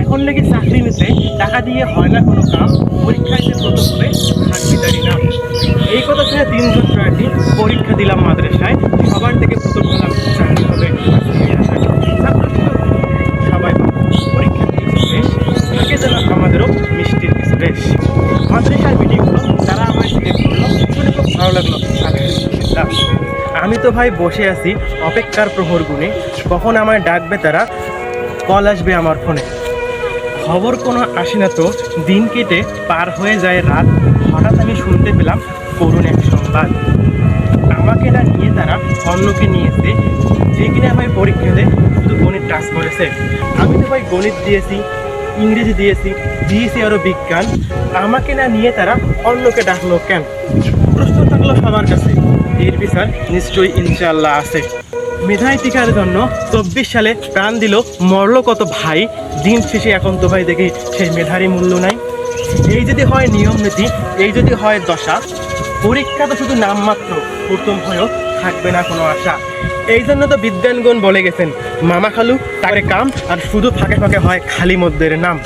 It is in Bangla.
এখন লেগে চাকরি নিতে টাকা দিয়ে হয় না কোনো কাম পরীক্ষায় যে প্রথম হবে? তারি নাম এই কথা শুনে তিনজন প্রার্থী পরীক্ষা দিলাম মাদ্রাসায়, সবার থেকে প্রথম হলাম চাকরি হবে। সবাই পরীক্ষা থাকে যেন আমাদেরও মিষ্টির কিছু মাদ্রাসার মিটিংগুলো তারা আমায় সিলেক্ট করল, শুনে খুব ভালো লাগল। আলহামদুলিল্লাহ। আমি তো ভাই বসে আছি অপেক্ষার প্রহর গুণে। কখন আমায় ডাকবে তারা? কল আসবে আমার ফোনে। খবর কোনো আসে না তো। দিন কেটে পার হয়ে যায় রাত। হঠাৎ আমি শুনতে পেলাম করুণ এক সংবাদ। আমাকে না নিয়ে তারা অন্যকে নিয়েছে। যে কিনা আমায় পরীক্ষাতে শুধু গণিত টাচ করেছে। আমি তো ভাই গণিত দিয়েছি, ইংরেজি দিয়েছি দিয়েছি আরও বিজ্ঞান। আমাকে না নিয়ে তারা অন্যকে ডাকলো কেন? প্রশ্ন থাকল সবার কাছে। এর বিচার নিশ্চয়ই ইনশাল্লাহ আছে। মেধাই টিকার জন্য চব্বিশ সালে প্রাণ দিল মরলো কত ভাই। দিন শেষে এখন তো ভাই দেখি সেই মেধারই মূল্য নাই। এই যদি হয় নিয়ম নীতি, এই যদি হয় দশা, পরীক্ষা তো শুধু নামমাত্র প্রথম হয়েও থাকবে না কোনো আশা। এই জন্য তো বিদ্যানগণ বলে গেছেন, মামা খালু, তারে কাম, আর শুধু ফাঁকে ফাঁকে হয় খালি মধ্যের নাম।